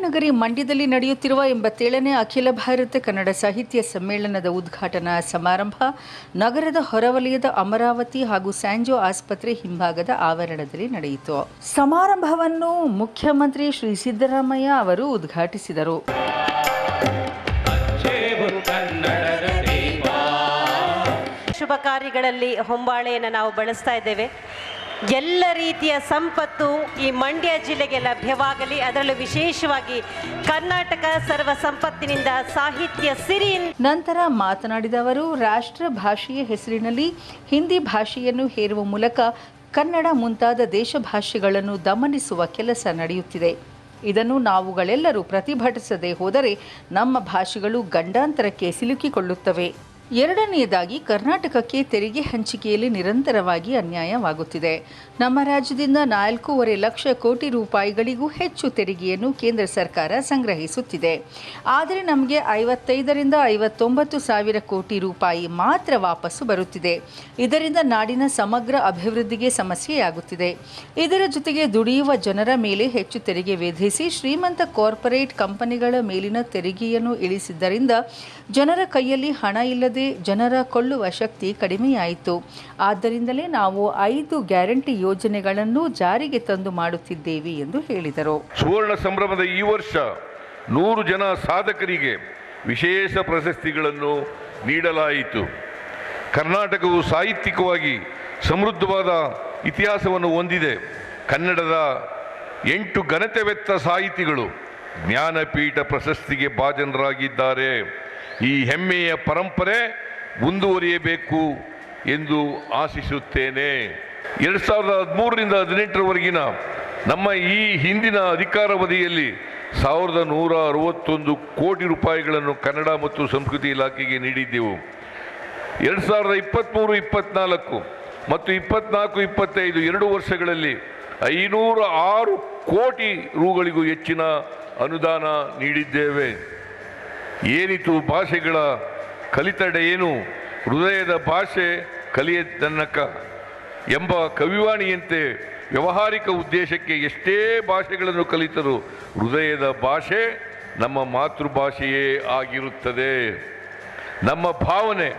ನಗರಿ ಮಂಡ್ಯದಲ್ಲಿ ನಡೆಯುತ್ತಿರುವ ಎಂಬತ್ತೇಳನೇ ಅಖಿಲ ಭಾರತ ಕನ್ನಡ ಸಾಹಿತ್ಯ ಸಮ್ಮೇಳನದ ಉದ್ಘಾಟನಾ ಸಮಾರಂಭ ನಗರದ ಹೊರವಲಯದ ಅಮರಾವತಿ ಹಾಗೂ ಸ್ಯಾಂಜೋ ಆಸ್ಪತ್ರೆ ಹಿಂಭಾಗದ ಆವರಣದಲ್ಲಿ ನಡೆಯಿತು. ಸಮಾರಂಭವನ್ನು ಮುಖ್ಯಮಂತ್ರಿ ಶ್ರೀ ಸಿದ್ದರಾಮಯ್ಯ ಅವರು ಉದ್ಘಾಟಿಸಿದರು. ಶುಭ ಕಾರ್ಯಗಳಲ್ಲಿ ಹೊಂಬಾಳೆಯನ್ನು ನಾವು ಬಳಸ್ತಾ ಇದ್ದೇವೆ. ಎಲ್ಲ ರೀತಿಯ ಸಂಪತ್ತು ಈ ಮಂಡ್ಯ ಜಿಲ್ಲೆಗೆ ಲಭ್ಯವಾಗಲಿ. ಅದರಲ್ಲೂ ವಿಶೇಷವಾಗಿ ಕರ್ನಾಟಕ ಸರ್ವ ಸಂಪತ್ತಿನಿಂದ ಸಾಹಿತ್ಯ ಸಿರಿ ನಂತರ ಮಾತನಾಡಿದ ಅವರು, ರಾಷ್ಟ್ರ ಭಾಷೆಯ ಹೆಸರಿನಲ್ಲಿ ಹಿಂದಿ ಭಾಷೆಯನ್ನು ಹೇರುವ ಮೂಲಕ ಕನ್ನಡ ಮುಂತಾದ ದೇಶ ಭಾಷೆಗಳನ್ನು ದಮನಿಸುವ ಕೆಲಸ ನಡೆಯುತ್ತಿದೆ. ಇದನ್ನು ನಾವುಗಳೆಲ್ಲರೂ ಪ್ರತಿಭಟಿಸದೆ ಹೋದರೆ ನಮ್ಮ ಭಾಷೆಗಳು ಗಂಡಾಂತರಕ್ಕೆ ಸಿಲುಕಿಕೊಳ್ಳುತ್ತವೆ. ಎರಡನೆಯದಾಗಿ ಕರ್ನಾಟಕಕ್ಕೆ ತೆರಿಗೆ ಹಂಚಿಕೆಯಲ್ಲಿ ನಿರಂತರವಾಗಿ ಅನ್ಯಾಯವಾಗುತ್ತಿದೆ. ನಮ್ಮ ರಾಜ್ಯದಿಂದ ನಾಲ್ಕೂವರೆ ಲಕ್ಷ ಕೋಟಿ ರೂಪಾಯಿಗಳಿಗೂ ಹೆಚ್ಚು ತೆರಿಗೆಯನ್ನು ಕೇಂದ್ರ ಸರ್ಕಾರ ಸಂಗ್ರಹಿಸುತ್ತಿದೆ. ಆದರೆ ನಮಗೆ ಐವತ್ತೈದರಿಂದ ಐವತ್ತೊಂಬತ್ತು ಸಾವಿರ ಕೋಟಿ ರೂಪಾಯಿ ಮಾತ್ರ ವಾಪಸ್ಸು ಬರುತ್ತಿದೆ. ಇದರಿಂದ ನಾಡಿನ ಸಮಗ್ರ ಅಭಿವೃದ್ಧಿಗೆ ಸಮಸ್ಯೆಯಾಗುತ್ತಿದೆ. ಇದರ ಜೊತೆಗೆ ದುಡಿಯುವ ಜನರ ಮೇಲೆ ಹೆಚ್ಚು ತೆರಿಗೆ ವಿಧಿಸಿ ಶ್ರೀಮಂತ ಕಾರ್ಪೊರೇಟ್ ಕಂಪನಿಗಳ ಮೇಲಿನ ತೆರಿಗೆಯನ್ನು ಇಳಿಸಿದ್ದರಿಂದ ಜನರ ಕೈಯಲ್ಲಿ ಹಣ ಇಲ್ಲದೆ ಜನರ ಕೊಳ್ಳುವ ಶಕ್ತಿ ಕಡಿಮೆಯಾಯಿತು. ಆದ್ದರಿಂದಲೇ ನಾವು ಐದು ಗ್ಯಾರಂಟಿ ಯೋಜನೆಗಳನ್ನು ಜಾರಿಗೆ ತಂದು ಮಾಡುತ್ತಿದ್ದೇವೆ ಎಂದು ಹೇಳಿದರು. ಸುವರ್ಣ ಸಂಭ್ರಮದ ಈ ವರ್ಷ ನೂರು ಜನ ಸಾಧಕರಿಗೆ ವಿಶೇಷ ಪ್ರಶಸ್ತಿಗಳನ್ನು ನೀಡಲಾಯಿತು. ಕರ್ನಾಟಕವು ಸಾಹಿತ್ಯಿಕವಾಗಿ ಸಮೃದ್ಧವಾದ ಇತಿಹಾಸವನ್ನು ಹೊಂದಿದೆ. ಕನ್ನಡದ ಎಂಟು ಘನತೆವೆತ್ತ ಸಾಹಿತಿಗಳು ಜ್ಞಾನಪೀಠ ಪ್ರಶಸ್ತಿಗೆ ಭಾಜನರಾಗಿದ್ದಾರೆ. ಈ ಹೆಮ್ಮೆಯ ಪರಂಪರೆ ಮುಂದುವರಿಯಬೇಕು ಎಂದು ಆಶಿಸುತ್ತೇನೆ. ಎರಡು ಸಾವಿರದ ಹದಿಮೂರರಿಂದ ಹದಿನೆಂಟರವರೆಗಿನ ನಮ್ಮ ಈ ಹಿಂದಿನ ಅಧಿಕಾರಾವಧಿಯಲ್ಲಿ ಸಾವಿರದ ನೂರ ಅರವತ್ತೊಂದು ಕೋಟಿ ರೂಪಾಯಿಗಳನ್ನು ಕನ್ನಡ ಮತ್ತು ಸಂಸ್ಕೃತಿ ಇಲಾಖೆಗೆ ನೀಡಿದ್ದೆವು. ಎರಡು ಸಾವಿರದ ಇಪ್ಪತ್ತ್ಮೂರು ಇಪ್ಪತ್ನಾಲ್ಕು ಮತ್ತು ಇಪ್ಪತ್ನಾಲ್ಕು, ಇಪ್ಪತ್ತೈದು ಎರಡು ವರ್ಷಗಳಲ್ಲಿ ಐನೂರ ಆರು ಕೋಟಿ ರೂಗಳಿಗೂ ಹೆಚ್ಚಿನ ಅನುದಾನ ನೀಡಿದ್ದೇವೆ. ಏನಿತು ಭಾಷೆಗಳ ಕಲಿತಡೆ ಏನು? ಹೃದಯದ ಭಾಷೆ ಕಲಿಯ ಎಂಬ ಕವಿವಾಣಿಯಂತೆ ವ್ಯವಹಾರಿಕ ಉದ್ದೇಶಕ್ಕೆ ಎಷ್ಟೇ ಭಾಷೆಗಳನ್ನು ಕಲಿತರೂ ಹೃದಯದ ಭಾಷೆ ನಮ್ಮ ಮಾತೃಭಾಷೆಯೇ ಆಗಿರುತ್ತದೆ. ನಮ್ಮ ಭಾವನೆ,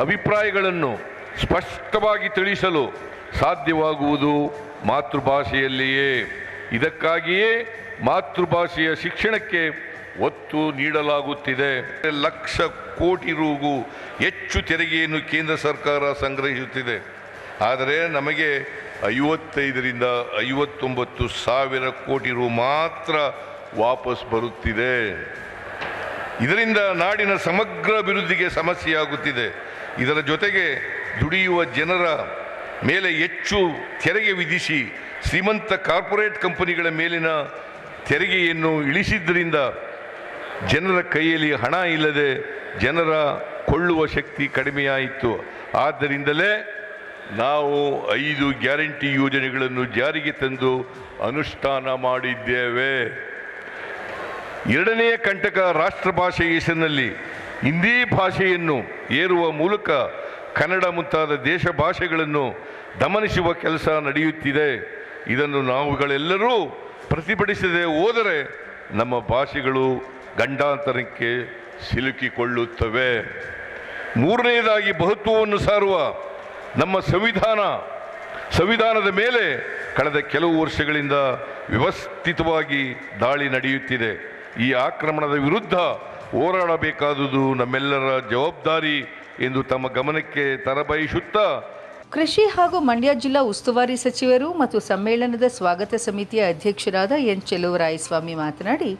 ಅಭಿಪ್ರಾಯಗಳನ್ನು ಸ್ಪಷ್ಟವಾಗಿ ತಿಳಿಸಲು ಸಾಧ್ಯವಾಗುವುದು ಮಾತೃಭಾಷೆಯಲ್ಲಿಯೇ. ಇದಕ್ಕಾಗಿಯೇ ಮಾತೃಭಾಷೆಯ ಶಿಕ್ಷಣಕ್ಕೆ ಒತ್ತು ನೀಡಲಾಗುತ್ತಿದೆ. ಲಕ್ಷ ಕೋಟಿ ರೂಗೂ ಹೆಚ್ಚು ತೆರಿಗೆಯನ್ನು ಕೇಂದ್ರ ಸರ್ಕಾರ ಸಂಗ್ರಹಿಸುತ್ತಿದೆ. ಆದರೆ ನಮಗೆ ಐವತ್ತೈದರಿಂದ ಐವತ್ತೊಂಬತ್ತು ಸಾವಿರ ಕೋಟಿ ರು ಮಾತ್ರ ವಾಪಸ್ ಬರುತ್ತಿದೆ. ಇದರಿಂದ ನಾಡಿನ ಸಮಗ್ರ ಅಭಿವೃದ್ಧಿಗೆ ಸಮಸ್ಯೆಯಾಗುತ್ತಿದೆ. ಇದರ ಜೊತೆಗೆ ದುಡಿಯುವ ಜನರ ಮೇಲೆ ಹೆಚ್ಚು ತೆರಿಗೆ ವಿಧಿಸಿ ಶ್ರೀಮಂತ ಕಾರ್ಪೊರೇಟ್ ಕಂಪನಿಗಳ ಮೇಲಿನ ತೆರಿಗೆಯನ್ನು ಇಳಿಸಿದ್ದರಿಂದ ಜನರ ಕೈಯಲ್ಲಿ ಹಣ ಇಲ್ಲದೆ ಜನರ ಕೊಳ್ಳುವ ಶಕ್ತಿ ಕಡಿಮೆಯಾಯಿತು. ಆದ್ದರಿಂದಲೇ ನಾವು ಐದು ಗ್ಯಾರಂಟಿ ಯೋಜನೆಗಳನ್ನು ಜಾರಿಗೆ ತಂದು ಅನುಷ್ಠಾನ ಮಾಡಿದ್ದೇವೆ. ಎರಡನೆಯ ಕಂಟಕ ರಾಷ್ಟ್ರ ಭಾಷೆ ಹೆಸರಿನಲ್ಲಿ ಹಿಂದಿ ಭಾಷೆಯನ್ನು ಏರುವ ಮೂಲಕ ಕನ್ನಡ ಮುಂತಾದ ದೇಶ ಭಾಷೆಗಳನ್ನು ದಮನಿಸುವ ಕೆಲಸ ನಡೆಯುತ್ತಿದೆ. ಇದನ್ನು ನಾವುಗಳೆಲ್ಲರೂ ಪ್ರತಿಭಟಿಸದೆ ಹೋದರೆ ನಮ್ಮ ಭಾಷೆಗಳು ಗಂಡಾಂತರಕ್ಕೆ ಸಿಲುಕಿಕೊಳ್ಳುತ್ತವೆ. ಮೂರನೆಯದಾಗಿ ಬಹುತ್ವವನ್ನು ಸಾರುವ ನಮ್ಮ ಸಂವಿಧಾನ. ಸಂವಿಧಾನದ ಮೇಲೆ ಕಳೆದ ಕೆಲವು ವರ್ಷಗಳಿಂದ ವ್ಯವಸ್ಥಿತವಾಗಿ ದಾಳಿ ನಡೆಯುತ್ತಿದೆ. ಈ ಆಕ್ರಮಣದ ವಿರುದ್ಧ ಹೋರಾಡಬೇಕಾದುದು ನಮ್ಮೆಲ್ಲರ ಜವಾಬ್ದಾರಿ ಎಂದು ತಮ್ಮ ಗಮನಕ್ಕೆ ತರಬಯಸುತ್ತಾ ಕೃಷಿ ಹಾಗೂ ಮಂಡ್ಯ ಜಿಲ್ಲಾ ಉಸ್ತುವಾರಿ ಸಚಿವರು ಮತ್ತು ಸಮ್ಮೇಳನದ ಸ್ವಾಗತ ಸಮಿತಿಯ ಅಧ್ಯಕ್ಷರಾದ ಎನ್ ಚೆಲುವರಾಯಸ್ವಾಮಿ ಮಾತನಾಡಿ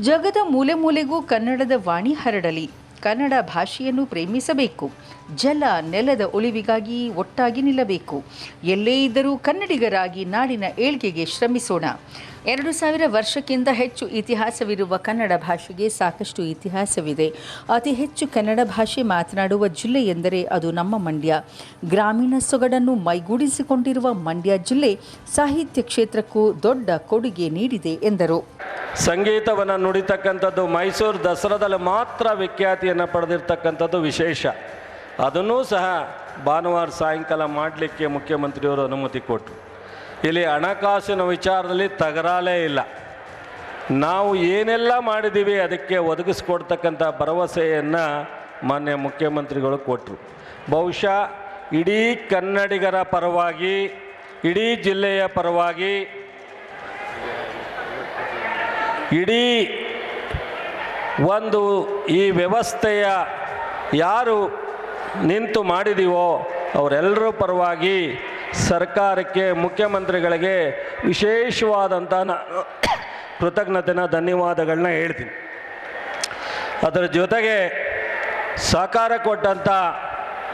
ಜಗದ ಮೂಲೆ ಮೂಲೆಗೂ ಕನ್ನಡದ ವಾಣಿ ಹರಡಲಿ. ಕನ್ನಡ ಭಾಷೆಯನ್ನು ಪ್ರೇಮಿಸಬೇಕು. ಜಲ ನೆಲದ ಉಳಿವಿಗಾಗಿ ಒಟ್ಟಾಗಿ ನಿಲ್ಲಬೇಕು. ಎಲ್ಲೇ ಇದ್ದರೂ ಕನ್ನಡಿಗರಾಗಿ ನಾಡಿನ ಏಳ್ಗೆಗೆ ಶ್ರಮಿಸೋಣ. ಎರಡು ಸಾವಿರ ವರ್ಷಕ್ಕಿಂತ ಹೆಚ್ಚು ಇತಿಹಾಸವಿರುವ ಕನ್ನಡ ಭಾಷೆಗೆ ಸಾಕಷ್ಟು ಇತಿಹಾಸವಿದೆ. ಅತಿ ಹೆಚ್ಚು ಕನ್ನಡ ಭಾಷೆ ಮಾತನಾಡುವ ಜಿಲ್ಲೆ ಎಂದರೆ ಅದು ನಮ್ಮ ಮಂಡ್ಯ. ಗ್ರಾಮೀಣ ಸೊಗಡನ್ನು ಮೈಗೂಡಿಸಿಕೊಂಡಿರುವ ಮಂಡ್ಯ ಜಿಲ್ಲೆ ಸಾಹಿತ್ಯ ಕ್ಷೇತ್ರಕ್ಕೂ ದೊಡ್ಡ ಕೊಡುಗೆ ನೀಡಿದೆ ಎಂದರು. ಸಂಗೀತವನ್ನು ನುಡಿತಕ್ಕಂಥದ್ದು ಮೈಸೂರು ದಸರಾದಲ್ಲಿ ಮಾತ್ರ ವಿಖ್ಯಾತಿಯನ್ನು ಪಡೆದಿರ್ತಕ್ಕಂಥದ್ದು ವಿಶೇಷ. ಅದನ್ನೂ ಸಹ ಭಾನುವಾರ ಸಾಯಂಕಾಲ ಮಾಡಲಿಕ್ಕೆ ಮುಖ್ಯಮಂತ್ರಿಯವರು ಅನುಮತಿ ಕೊಟ್ಟರು ಇಲ್ಲಿ ಹಣಕಾಸಿನ ವಿಚಾರದಲ್ಲಿ ತಗರಾಲೇ ಇಲ್ಲ. ನಾವು ಏನೆಲ್ಲ ಮಾಡಿದ್ದೀವಿ ಅದಕ್ಕೆ ಒದಗಿಸ್ಕೊಡ್ತಕ್ಕಂಥ ಭರವಸೆಯನ್ನು ಮಾನ್ಯ ಮುಖ್ಯಮಂತ್ರಿಗಳು ಕೊಟ್ಟರು ಬಹುಶಃ ಇಡೀ ಕನ್ನಡಿಗರ ಪರವಾಗಿ, ಇಡೀ ಜಿಲ್ಲೆಯ ಪರವಾಗಿ, ಇಡೀ ಒಂದು ಈ ವ್ಯವಸ್ಥೆಯ ಯಾರು ನಿಂತು ಮಾಡಿದೀವೋ ಅವರೆಲ್ಲರ ಪರವಾಗಿ ಸರ್ಕಾರಕ್ಕೆ, ಮುಖ್ಯಮಂತ್ರಿಗಳಿಗೆ ವಿಶೇಷವಾದಂಥ ಕೃತಜ್ಞತೆನ ಧನ್ಯವಾದಗಳನ್ನ ಹೇಳ್ತೀನಿ. ಅದರ ಜೊತೆಗೆ ಸಹಕಾರ ಕೊಟ್ಟಂಥ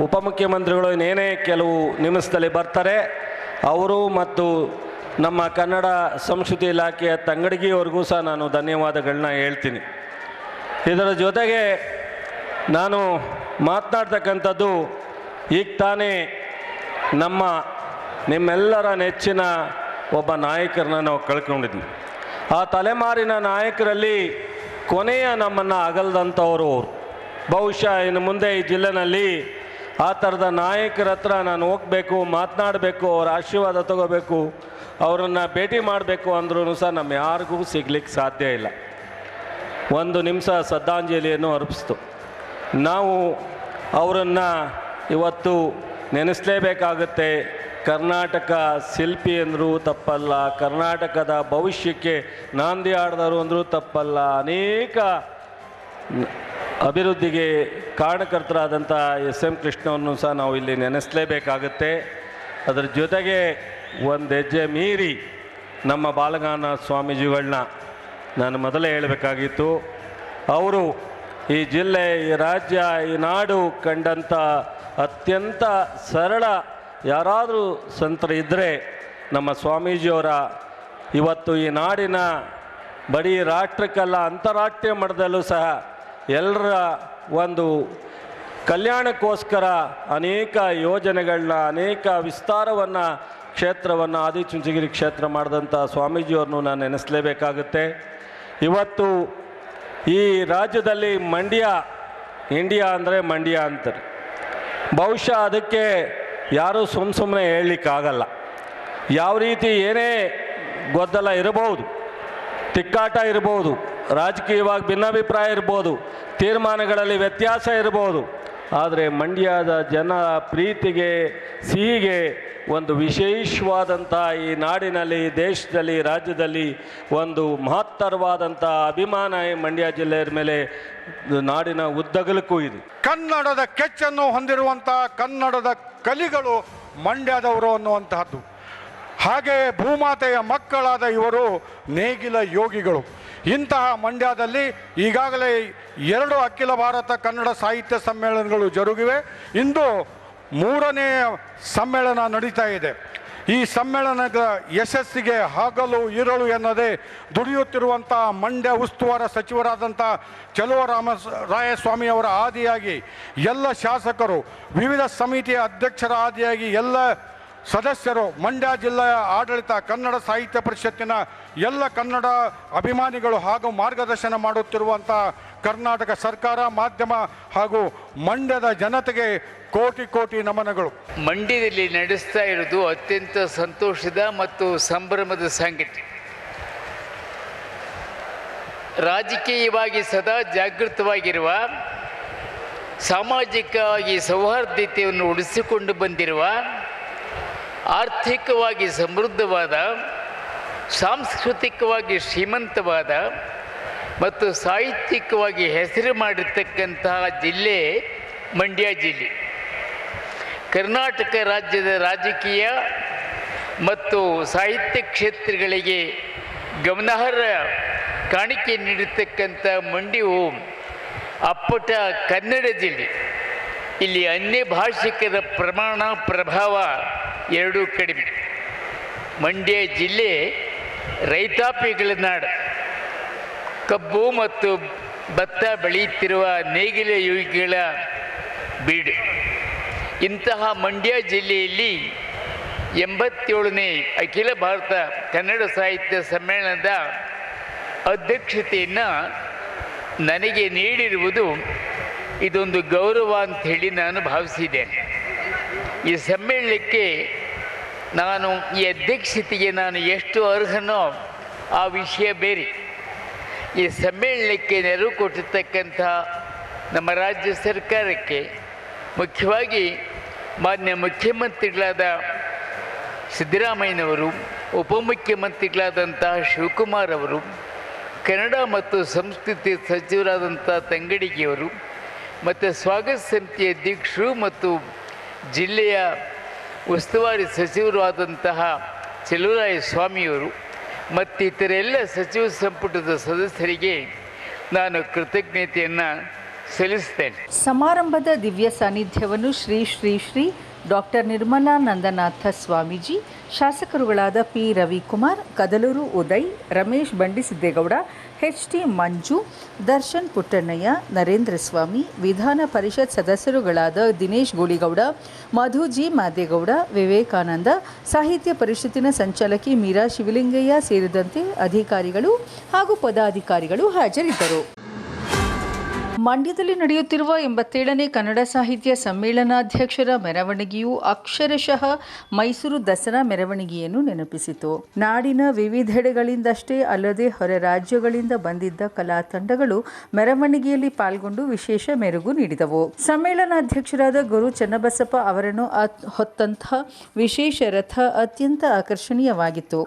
ಉಪಮುಖ್ಯಮಂತ್ರಿಗಳು ಇನ್ನೇನೇ ಕೆಲವು ನಿಮಿಷದಲ್ಲಿ ಬರ್ತಾರೆ. ಅವರು ಮತ್ತು ನಮ್ಮ ಕನ್ನಡ ಸಂಸ್ಕೃತಿ ಇಲಾಖೆಯ ತಂಗಡಗಿಯವರೆಗೂ ಸಹ ನಾನು ಧನ್ಯವಾದಗಳನ್ನ ಹೇಳ್ತೀನಿ. ಇದರ ಜೊತೆಗೆ ನಾನು ಮಾತನಾಡ್ತಕ್ಕಂಥದ್ದು ಈಗ ತಾನೇ ನಮ್ಮ ನಿಮ್ಮೆಲ್ಲರ ನೆಚ್ಚಿನ ಒಬ್ಬ ನಾಯಕರನ್ನ ನಾವು ಕಳ್ಕೊಂಡಿದ್ವಿ. ಆ ತಲೆಮಾರಿನ ನಾಯಕರಲ್ಲಿ ಕೊನೆಯ ನಮ್ಮನ್ನು ಅಗಲ್ದಂಥವರು ಅವರು. ಬಹುಶಃ ಇನ್ನು ಮುಂದೆ ಈ ಜಿಲ್ಲೆನಲ್ಲಿ ಆ ಥರದ ನಾಯಕರ ಹತ್ರ ನಾನು ಹೋಗಬೇಕು, ಮಾತನಾಡಬೇಕು, ಅವರ ಆಶೀರ್ವಾದ ತಗೋಬೇಕು, ಅವರನ್ನು ಭೇಟಿ ಮಾಡಬೇಕು ಅಂದ್ರೂ ಸಹ ನಮ್ಮ ಯಾರಿಗೂ ಸಿಗ್ಲಿಕ್ಕೆ ಸಾಧ್ಯ ಇಲ್ಲ. ಒಂದು ನಿಮಿಷ ಶ್ರದ್ಧಾಂಜಲಿಯನ್ನು ಅರ್ಪಿಸ್ತು. ನಾವು ಅವರನ್ನು ಇವತ್ತು ನೆನೆಸಲೇಬೇಕಾಗುತ್ತೆ. ಕರ್ನಾಟಕ ಶಿಲ್ಪಿ ಅಂದರೂ ತಪ್ಪಲ್ಲ, ಕರ್ನಾಟಕದ ಭವಿಷ್ಯಕ್ಕೆ ನಾಂದಿ ಆಡಿದರು ಅಂದರೂ ತಪ್ಪಲ್ಲ. ಅನೇಕ ಅಭಿವೃದ್ಧಿಗೆ ಕಾರಣಕರ್ತರಾದಂಥ ಎಸ್ ಎಂ ಕೃಷ್ಣವನ್ನು ಸಹ ನಾವು ಇಲ್ಲಿ ನೆನೆಸಲೇಬೇಕಾಗುತ್ತೆ. ಅದರ ಜೊತೆಗೆ ಒಂದು ಹೆಜ್ಜೆ ಮೀರಿ ನಮ್ಮ ಬಾಲಗಾನ ಸ್ವಾಮೀಜಿಗಳನ್ನ ನಾನು ಮೊದಲೇ ಹೇಳಬೇಕಾಗಿತ್ತು. ಅವರು ಈ ಜಿಲ್ಲೆ, ಈ ರಾಜ್ಯ, ಈ ನಾಡು ಕಂಡಂಥ ಅತ್ಯಂತ ಸರಳ ಯಾರಾದರೂ ಸಂತರು ಇದ್ದರೆ ನಮ್ಮ ಸ್ವಾಮೀಜಿಯವರ ಇವತ್ತು ಈ ನಾಡಿನ ಬರೀ ರಾಷ್ಟ್ರಕ್ಕಲ್ಲ, ಅಂತಾರಾಷ್ಟ್ರೀಯ ಮಟ್ಟದಲ್ಲೂ ಸಹ ಎಲ್ಲರ ಒಂದು ಕಲ್ಯಾಣಕ್ಕೋಸ್ಕರ ಅನೇಕ ಯೋಜನೆಗಳನ್ನ, ಅನೇಕ ವಿಸ್ತಾರವನ್ನು ಕ್ಷೇತ್ರವನ್ನು ಆದಿಚುಂಚಗಿರಿ ಕ್ಷೇತ್ರ ಮಾಡಿದಂಥ ಸ್ವಾಮೀಜಿಯವ್ರನ್ನು ನಾನು ನೆನೆಸಲೇಬೇಕಾಗುತ್ತೆ. ಇವತ್ತು ಈ ರಾಜ್ಯದಲ್ಲಿ ಮಂಡ್ಯ ಇಂಡಿಯಾ ಅಂದರೆ ಮಂಡ್ಯ ಅಂತಾರೆ. ಬಹುಶಃ ಅದಕ್ಕೆ ಯಾರೂ ಸುಮ್ಮ ಸುಮ್ಮನೆ ಹೇಳಲಿಕ್ಕಾಗಲ್ಲ. ಯಾವ ರೀತಿ ಏನೇ ಗೊದ್ದಲ ಇರಬಹುದು, ತಿಕ್ಕಾಟ ಇರ್ಬೋದು ರಾಜಕೀಯವಾಗಿ ಭಿನ್ನಾಭಿಪ್ರಾಯ ಇರ್ಬೋದು ತೀರ್ಮಾನಗಳಲ್ಲಿ ವ್ಯತ್ಯಾಸ ಇರ್ಬೋದು ಆದರೆ ಮಂಡ್ಯದ ಜನ ಪ್ರೀತಿಗೆ, ಸಿಹಿಗೆ ಒಂದು ವಿಶೇಷವಾದಂಥ ಈ ನಾಡಿನಲ್ಲಿ, ದೇಶದಲ್ಲಿ, ರಾಜ್ಯದಲ್ಲಿ ಒಂದು ಮಹತ್ತರವಾದಂಥ ಅಭಿಮಾನ ಈ ಮಂಡ್ಯ ಜಿಲ್ಲೆಯ ಮೇಲೆ ನಾಡಿನ ಉದ್ದಗಲಕ್ಕೂ ಇದೆ. ಕನ್ನಡದ ಕೆಚ್ಚನ್ನು ಹೊಂದಿರುವಂಥ ಕನ್ನಡದ ಕಲಿಗಳು ಮಂಡ್ಯದವರು ಅನ್ನುವಂತಹದ್ದು. ಹಾಗೆ ಭೂಮಾತೆಯ ಮಕ್ಕಳಾದ ಇವರು ನೇಗಿಲ ಯೋಗಿಗಳು. ಇಂತಹ ಮಂಡ್ಯದಲ್ಲಿ ಈಗಾಗಲೇ ಎರಡು ಅಖಿಲ ಭಾರತ ಕನ್ನಡ ಸಾಹಿತ್ಯ ಸಮ್ಮೇಳನಗಳು ಜರುಗಿವೆ. ಇಂದು ಮೂರನೇ ಸಮ್ಮೇಳನ ನಡೀತಾ ಇದೆ. ಈ ಸಮ್ಮೇಳನದ ಯಶಸ್ಸಿಗೆ ಹಗಲು ಇರಲು ಎನ್ನದೇ ದುಡಿಯುತ್ತಿರುವಂಥ ಮಂಡ್ಯ ಉಸ್ತುವಾರ ಸಚಿವರಾದಂಥ ಚಲುವರಾಮ ರಾಯಸ್ವಾಮಿ ಅವರ ಆದಿಯಾಗಿ ಎಲ್ಲ ಶಾಸಕರು, ವಿವಿಧ ಸಮಿತಿಯ ಅಧ್ಯಕ್ಷರ ಆದಿಯಾಗಿ ಎಲ್ಲ ಸದಸ್ಯರು, ಮಂಡ್ಯ ಜಿಲ್ಲೆಯ ಆಡಳಿತ, ಕನ್ನಡ ಸಾಹಿತ್ಯ ಪರಿಷತ್ತಿನ ಎಲ್ಲ ಕನ್ನಡ ಅಭಿಮಾನಿಗಳು ಹಾಗೂ ಮಾರ್ಗದರ್ಶನ ಮಾಡುತ್ತಿರುವಂಥ ಕರ್ನಾಟಕ ಸರ್ಕಾರ ಮಾಧ್ಯಮ ಹಾಗೂ ಮಂಡ್ಯದ ಜನತೆಗೆ ಕೋಟಿ ಕೋಟಿ ನಮನಗಳು. ಮಂಡ್ಯದಲ್ಲಿ ನಡೆಸ್ತಾ ಇರೋದು ಅತ್ಯಂತ ಸಂತೋಷದ ಮತ್ತು ಸಂಭ್ರಮದ ಸಂಗತಿ. ರಾಜಕೀಯವಾಗಿ ಸದಾ ಜಾಗೃತವಾಗಿರುವ, ಸಾಮಾಜಿಕವಾಗಿ ಸೌಹಾರ್ದತೆಯನ್ನು ಉಳಿಸಿಕೊಂಡು ಬಂದಿರುವ, ಆರ್ಥಿಕವಾಗಿ ಸಮೃದ್ಧವಾದ, ಸಾಂಸ್ಕೃತಿಕವಾಗಿ ಶ್ರೀಮಂತವಾದ ಮತ್ತು ಸಾಹಿತ್ಯಿಕವಾಗಿ ಹೆಸರು ಮಾಡಿರ್ತಕ್ಕಂತಹ ಜಿಲ್ಲೆ ಮಂಡ್ಯ ಜಿಲ್ಲೆ. ಕರ್ನಾಟಕ ರಾಜ್ಯದ ರಾಜಕೀಯ ಮತ್ತು ಸಾಹಿತ್ಯ ಕ್ಷೇತ್ರಗಳಿಗೆ ಗಮನಾರ್ಹ ಕಾಣಿಕೆ ನೀಡತಕ್ಕಂಥ ಮಂಡ್ಯವು ಅಪ್ಪಟ ಕನ್ನಡ ಜಿಲ್ಲೆ. ಇಲ್ಲಿ ಅನ್ಯ ಭಾಷಿಕರ ಪ್ರಮಾಣ ಪ್ರಭಾವ ಎರಡೂ ಕಡಿಮೆ. ಮಂಡ್ಯ ಜಿಲ್ಲೆ ರೈತಾಪಿಗಳ ನಾಡು. ಕಬ್ಬು ಮತ್ತು ಭತ್ತ ಬೆಳೆಯುತ್ತಿರುವ ನೇಗಿಲ ಯುಗಿಗಳ ಬೀಡು. ಇಂತಹ ಮಂಡ್ಯ ಜಿಲ್ಲೆಯಲ್ಲಿ ಎಂಬತ್ತೇಳನೇ ಅಖಿಲ ಭಾರತ ಕನ್ನಡ ಸಾಹಿತ್ಯ ಸಮ್ಮೇಳನದ ಅಧ್ಯಕ್ಷತೆಯನ್ನು ನನಗೆ ನೀಡಿರುವುದು ಇದೊಂದು ಗೌರವ ಅಂತ ಹೇಳಿ ನಾನು ಭಾವಿಸಿದ್ದೇನೆ. ಈ ಸಮ್ಮೇಳನಕ್ಕೆ ನಾನು ಈ ಅಧ್ಯಕ್ಷತೆಗೆ ನಾನು ಎಷ್ಟು ಅರ್ಹನೋ ಆ ವಿಷಯ ಬೇರೆ. ಈ ಸಮ್ಮೇಳನಕ್ಕೆ ನೆರವು ಕೊಟ್ಟಿರ್ತಕ್ಕಂಥ ನಮ್ಮ ರಾಜ್ಯ ಸರ್ಕಾರಕ್ಕೆ, ಮುಖ್ಯವಾಗಿ ಮಾನ್ಯ ಮುಖ್ಯಮಂತ್ರಿಗಳಾದ ಸಿದ್ದರಾಮಯ್ಯನವರು, ಉಪಮುಖ್ಯಮಂತ್ರಿಗಳಾದಂತಹ ಶಿವಕುಮಾರ್ ಅವರು, ಕನ್ನಡ ಮತ್ತು ಸಂಸ್ಕೃತಿ ಸಚಿವರಾದಂಥ ತಂಗಡಿಗೆಯವರು, ಮತ್ತು ಸ್ವಾಗತ ಸಮಿತಿಯ ಅಧ್ಯಕ್ಷರು ಮತ್ತು ಜಿಲ್ಲೆಯ ಉಸ್ತುವಾರಿ ಸಚಿವರು ಆದಂತಹ ಚೆಲುವರಾಯ ಸ್ವಾಮಿಯವರು ಮತ್ತಿತರ ಎಲ್ಲ ಸಚಿವ ಸಂಪುಟದ ಸದಸ್ಯರಿಗೆ ನಾನು ಕೃತಜ್ಞತೆಯನ್ನು ಸಲ್ಲಿಸ್ತೇನೆ ಸಮಾರಂಭದ ದಿವ್ಯ ಸಾನ್ನಿಧ್ಯವನ್ನು Shri Shri Shri doctor Nirmalanandanatha Swamiji, ಶಾಸಕರುಗಳಾದ P Ravikumar, Kadaluru Uday, Ramesh Bandisiddegowda H T Manju, Darshan Puttannaiah, Narendra Swamy, Vidhana Parishat ಸದಸ್ಯರುಗಳಾದ Dinesh ಗೋಳಿಗೌಡ Madhu G Madegowda, Vivekananda, ಸಾಹಿತ್ಯ ಪರಿಷತ್ತಿನ ಸಂಚಾಲಕಿ ಮೀರಾ ಶಿವಲಿಂಗಯ್ಯ ಸೇರಿದಂತೆ ಅಧಿಕಾರಿಗಳು ಹಾಗೂ ಪದಾಧಿಕಾರಿಗಳು ಹಾಜರಿದ್ದರು. ಮಂಡ್ಯದಲ್ಲಿ ನಡೆಯುತ್ತಿರುವ ಎಂಬತ್ತೇಳನೇ ಕನ್ನಡ ಸಾಹಿತ್ಯ ಸಮ್ಮೇಳನಾಧ್ಯಕ್ಷರ ಮೆರವಣಿಗೆಯು ಅಕ್ಷರಶಃ ಮೈಸೂರು ದಸರಾ ಮೆರವಣಿಗೆಯನ್ನು ನೆನಪಿಸಿತು. ನಾಡಿನ ವಿವಿಧೆಡೆಗಳಿಂದಷ್ಟೇ ಅಲ್ಲದೆ ಹೊರ ರಾಜ್ಯಗಳಿಂದ ಬಂದಿದ್ದ ಕಲಾ ತಂಡಗಳು ಮೆರವಣಿಗೆಯಲ್ಲಿ ಪಾಲ್ಗೊಂಡು ವಿಶೇಷ ಮೆರುಗು ನೀಡಿದವು. ಸಮ್ಮೇಳನಾಧ್ಯಕ್ಷರಾದ ಗುರು ಚನ್ನಬಸಪ್ಪ ಅವರನ್ನು ಹೊತ್ತಂತಹ ವಿಶೇಷ ರಥ ಅತ್ಯಂತ ಆಕರ್ಷಣೀಯವಾಗಿತ್ತು.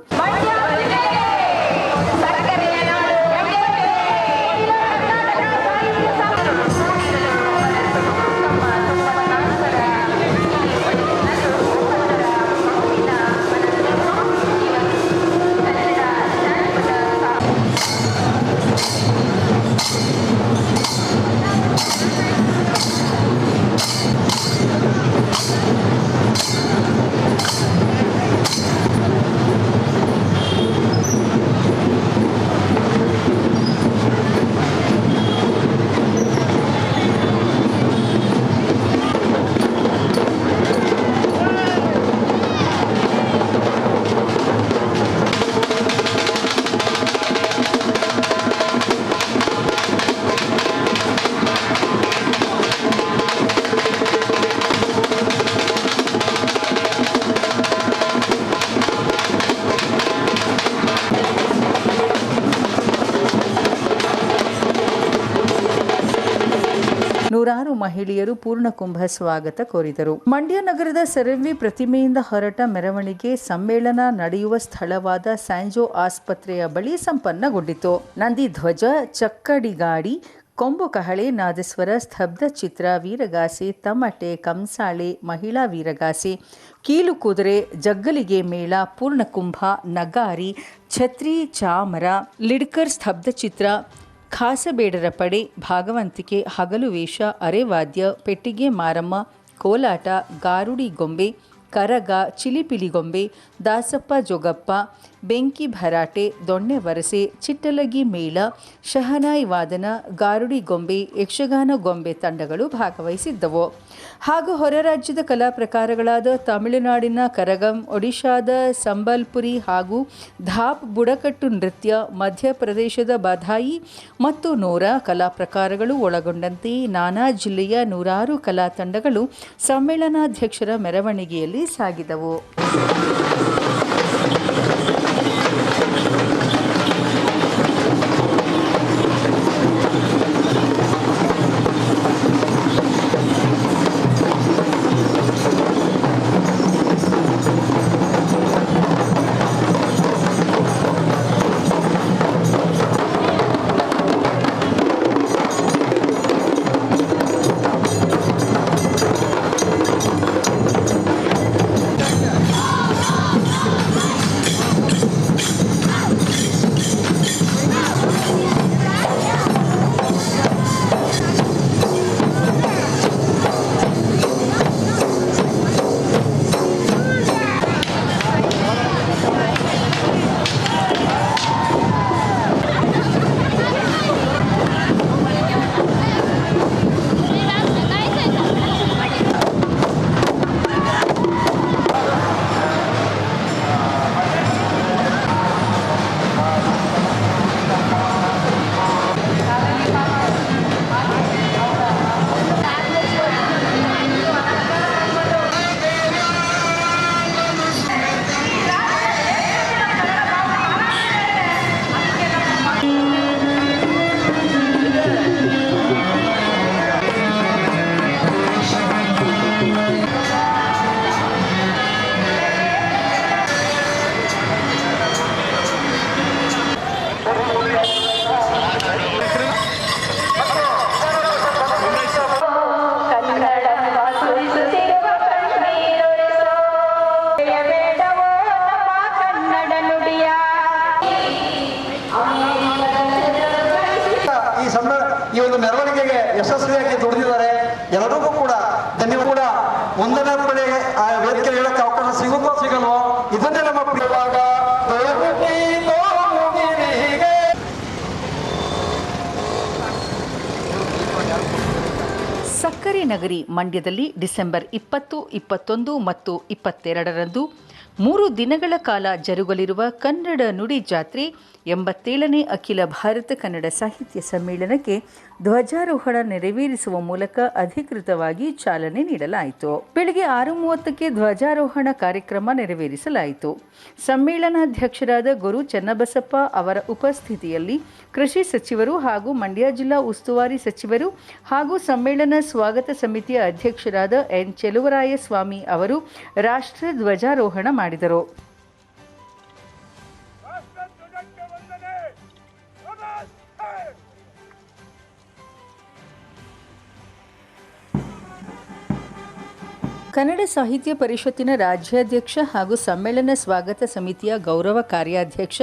ನೂರಾರು ಮಹಿಳೆಯರು ಪೂರ್ಣಕುಂಭ ಸ್ವಾಗತ ಕೋರಿದರು. ಮಂಡ್ಯ ನಗರದ ಸೆರೆವಿ ಪ್ರತಿಮೆಯಿಂದ ಹೊರಟ ಮೆರವಣಿಗೆ ಸಮ್ಮೇಳನ ನಡೆಯುವ ಸ್ಥಳವಾದ ಸ್ಯಾಂಜೋ ಆಸ್ಪತ್ರೆಯ ಬಳಿ ಸಂಪನ್ನಗೊಂಡಿತು. ನಂದಿ ಧ್ವಜ, ಚಕ್ಕಡಿಗಾಡಿ, ಕೊಂಬು ಕಹಳೆ, ನಾದಸ್ವರ, ಸ್ತಬ್ಧ ಚಿತ್ರ, ವೀರಗಾಸೆ, ತಮಟೆ, ಕಂಸಾಳೆ, ಮಹಿಳಾ ವೀರಗಾಸೆ, ಕೀಲು ಕುದುರೆ, ಜಗ್ಗಲಿಗೆ ಮೇಳ ಪೂರ್ಣಕುಂಭ ನಗಾರಿ, ಛತ್ರಿ, ಚಾಮರ, ಲಿಡ್ಕರ್ ಸ್ತಬ್ಧ ಚಿತ್ರ ಖಾಸಬೇಡರ ಪಡೆ ಭಾಗವಂತಿಕೆ, ಹಗಲು ವೇಷ ಅರೆವಾದ್ಯ ಪೆಟ್ಟಿಗೆ ಮಾರಮ್ಮ, ಕೋಲಾಟ, ಗಾರುಡಿ ಗೊಂಬೆ, ಕರಗ, ಚಿಲಿಪಿಲಿ ಗೊಂಬೆ, ದಾಸಪ್ಪ ಜೋಗಪ್ಪ ಬೆಂಕಿ ಭರಾಟೆ, ದೊಣ್ಣೆ ವರಸೆ ಚಿಟ್ಟಲಗಿ ಮೇಳ, ಶಹನಾಯಿ ವಾದನ, ಗಾರುಡಿ ಗೊಂಬೆ, ಯಕ್ಷಗಾನ ಗೊಂಬೆ ತಂಡಗಳು ಭಾಗವಹಿಸಿದ್ದವು. ಹಾಗೂ ಹೊರ ರಾಜ್ಯದ ಕಲಾ ಪ್ರಕಾರಗಳಾದ ತಮಿಳುನಾಡಿನ ಕರಗಂ, ಒಡಿಶಾದ ಸಂಬಲ್ಪುರಿ ಹಾಗೂ ಧಾಪ್ ಬುಡಕಟ್ಟು ನೃತ್ಯ, ಮಧ್ಯಪ್ರದೇಶದ ಬಧಾಯಿ ಮತ್ತು ನೂರ ಕಲಾ ಪ್ರಕಾರಗಳು ಒಳಗೊಂಡಂತೆ ನಾನಾ ಜಿಲ್ಲೆಯ ನೂರಾರು ಕಲಾ ತಂಡಗಳು ಸಮ್ಮೇಳನಾಧ್ಯಕ್ಷರ ಮೆರವಣಿಗೆಯಲ್ಲಿ ಸಾಗಿದವು. ನಗರಿ ಮಂಡ್ಯದಲ್ಲಿ ಡಿಸೆಂಬರ್ ಇಪ್ಪತ್ತು ಇಪ್ಪತ್ತೊಂದು ಮತ್ತು ಇಪ್ಪತ್ತೆರಡರಂದು ಮೂರು ದಿನಗಳ ಕಾಲ ಜರುಗಲಿರುವ ಕನ್ನಡ ನುಡಿ ಜಾತ್ರೆ ಎಂಬತ್ತೇಳನೇ ಅಖಿಲ ಭಾರತ ಕನ್ನಡ ಸಾಹಿತ್ಯ ಸಮ್ಮೇಳನಕ್ಕೆ ಧ್ವಜಾರೋಹಣ ನೆರವೇರಿಸುವ ಮೂಲಕ ಅಧಿಕೃತವಾಗಿ ಚಾಲನೆ ನೀಡಲಾಯಿತು. ಬೆಳಗ್ಗೆ ಆರು ಮೂವತ್ತಕ್ಕೆ ಧ್ವಜಾರೋಹಣ ಕಾರ್ಯಕ್ರಮ ನೆರವೇರಿಸಲಾಯಿತು. ಸಮ್ಮೇಳನಾಧ್ಯಕ್ಷರಾದ ಗುರು ಚನ್ನಬಸಪ್ಪ ಅವರ ಉಪಸ್ಥಿತಿಯಲ್ಲಿ ಕೃಷಿ ಸಚಿವರು ಹಾಗೂ ಮಂಡ್ಯ ಜಿಲ್ಲಾ ಉಸ್ತುವಾರಿ ಸಚಿವರು ಹಾಗೂ ಸಮ್ಮೇಳನ ಸ್ವಾಗತ ಸಮಿತಿಯ ಅಧ್ಯಕ್ಷರಾದ ಎನ್. ಚೆಲುವರಾಯ ಸ್ವಾಮಿ ಅವರು ರಾಷ್ಟ್ರ ಧ್ವಜಾರೋಹಣ ಮಾಡಿದರು. ಕನ್ನಡ ಸಾಹಿತ್ಯ ಪರಿಷತ್ತಿನ ರಾಜ್ಯಾಧ್ಯಕ್ಷ ಹಾಗೂ ಸಮ್ಮೇಳನ ಸ್ವಾಗತ ಸಮಿತಿಯ ಗೌರವ ಕಾರ್ಯಾಧ್ಯಕ್ಷ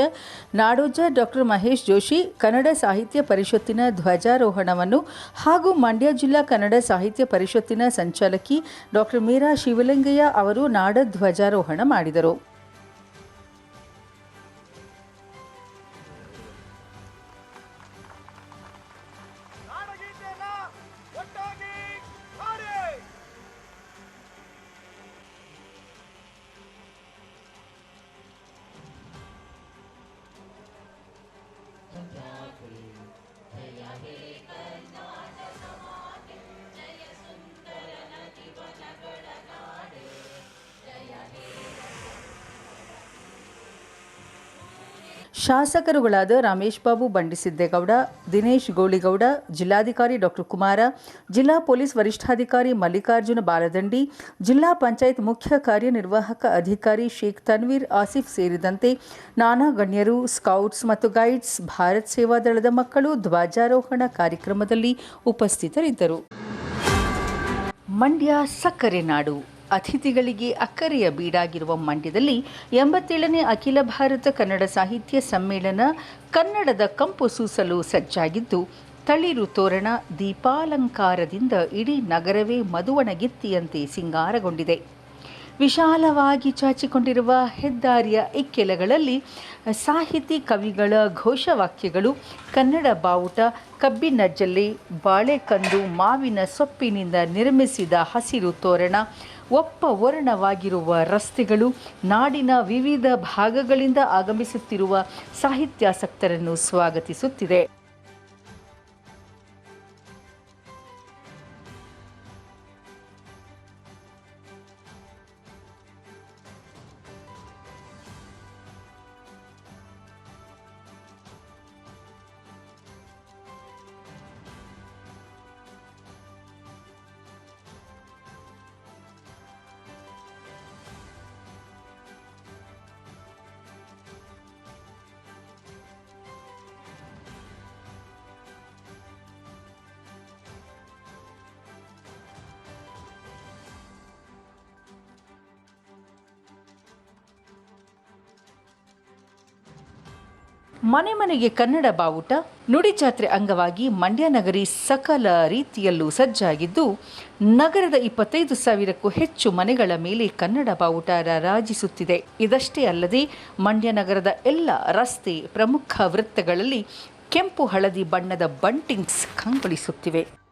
ನಾಡೋಜ ಡಾಕ್ಟರ್ ಮಹೇಶ್ ಜೋಶಿ, ಕನ್ನಡ ಸಾಹಿತ್ಯ ಪರಿಷತ್ತಿನ ಧ್ವಜಾರೋಹಣವನ್ನು ಹಾಗೂ ಮಂಡ್ಯ ಜಿಲ್ಲಾ ಕನ್ನಡ ಸಾಹಿತ್ಯ ಪರಿಷತ್ತಿನ ಸಂಚಾಲಕಿ ಡಾಕ್ಟರ್ ಮೀರಾ ಶಿವಲಿಂಗಯ್ಯ ಅವರು ನಾಡ ಧ್ವಜಾರೋಹಣ ಮಾಡಿದರು. ಶಾಸಕರುಗಳಾದ ರಮೇಶ್ ಬಾಬು, ಬಂಡಿಸಿದ್ದೇಗೌಡ, ದಿನೇಶ್ ಗೋಳಿಗೌಡ, ಜಿಲ್ಲಾಧಿಕಾರಿ ಡಾಕ್ಟರ್ ಕುಮಾರ, ಜಿಲ್ಲಾ ಪೊಲೀಸ್ ವರಿಷ್ಠಾಧಿಕಾರಿ ಮಲ್ಲಿಕಾರ್ಜುನ ಬಾಲದಂಡಿ, ಜಿಲ್ಲಾ ಪಂಚಾಯತ್ ಮುಖ್ಯ ಕಾರ್ಯನಿರ್ವಾಹಕ ಅಧಿಕಾರಿ ಶೇಖ್ ತನ್ವೀರ್ ಆಸಿಫ್ ಸೇರಿದಂತೆ ನಾನಾ ಗಣ್ಯರು, ಸ್ಕೌಟ್ಸ್ ಮತ್ತು ಗೈಡ್ಸ್, ಭಾರತ್ ಸೇವಾದಳದ ಮಕ್ಕಳು ಧ್ವಜಾರೋಹಣ ಕಾರ್ಯಕ್ರಮದಲ್ಲಿ ಉಪಸ್ಥಿತರಿದ್ದರು. ಮಂಡ್ಯ ಸಕ್ಕರೆ ನಾಡು. ಅತಿಥಿಗಳಿಗೆ ಅಕ್ಕರೆಯ ಬೀಡಾಗಿರುವ ಮಂಡ್ಯದಲ್ಲಿ ಎಂಬತ್ತೇಳನೇ ಅಖಿಲ ಭಾರತ ಕನ್ನಡ ಸಾಹಿತ್ಯ ಸಮ್ಮೇಳನ ಕನ್ನಡದ ಕಂಪು ಸೂಸಲು ಸಜ್ಜಾಗಿದ್ದು, ತಳಿರು ತೋರಣ ದೀಪಾಲಂಕಾರದಿಂದ ಇಡೀ ನಗರವೇ ಮದುವಣಗಿತ್ತಿಯಂತೆ ಸಿಂಗಾರಗೊಂಡಿದೆ. ವಿಶಾಲವಾಗಿ ಚಾಚಿಕೊಂಡಿರುವ ಹೆದ್ದಾರಿಯ ಇಕ್ಕೆಲಗಳಲ್ಲಿ ಸಾಹಿತಿ ಕವಿಗಳ ಘೋಷವಾಕ್ಯಗಳು, ಕನ್ನಡ ಬಾವುಟ, ಕಬ್ಬಿನ ಜಲ್ಲೆ, ಬಾಳೆಕಂದು ಮಾವಿನ ಸೊಪ್ಪಿನಿಂದ ನಿರ್ಮಿಸಿದ ಹಸಿರು ತೋರಣ ಒಪ್ಪ ವರ್ಣವಾಗಿರುವ ರಸ್ತೆಗಳು ನಾಡಿನ ವಿವಿಧ ಭಾಗಗಳಿಂದ ಆಗಮಿಸುತ್ತಿರುವ ಸಾಹಿತ್ಯಾಸಕ್ತರನ್ನು ಸ್ವಾಗತಿಸುತ್ತಿದೆ. ಮನೆ ಮನೆಗೆ ಕನ್ನಡ ಬಾವುಟ, ನುಡಿ ಜಾತ್ರೆ ಅಂಗವಾಗಿ ಮಂಡ್ಯ ನಗರಿ ಸಕಲ ರೀತಿಯಲ್ಲೂ ಸಜ್ಜಾಗಿದ್ದು, ನಗರದ ಇಪ್ಪತ್ತೈದು ಸಾವಿರಕ್ಕೂ ಹೆಚ್ಚು ಮನೆಗಳ ಮೇಲೆ ಕನ್ನಡ ಬಾವುಟ ರಾಜಿಸುತ್ತಿದೆ. ಇದಷ್ಟೇ ಅಲ್ಲದೆ, ಮಂಡ್ಯ ನಗರದ ಎಲ್ಲ ರಸ್ತೆ ಪ್ರಮುಖ ವೃತ್ತಗಳಲ್ಲಿ ಕೆಂಪು ಹಳದಿ ಬಣ್ಣದ ಬಂಟಿಂಗ್ಸ್ ಕಂಗೊಳಿಸುತ್ತಿವೆ.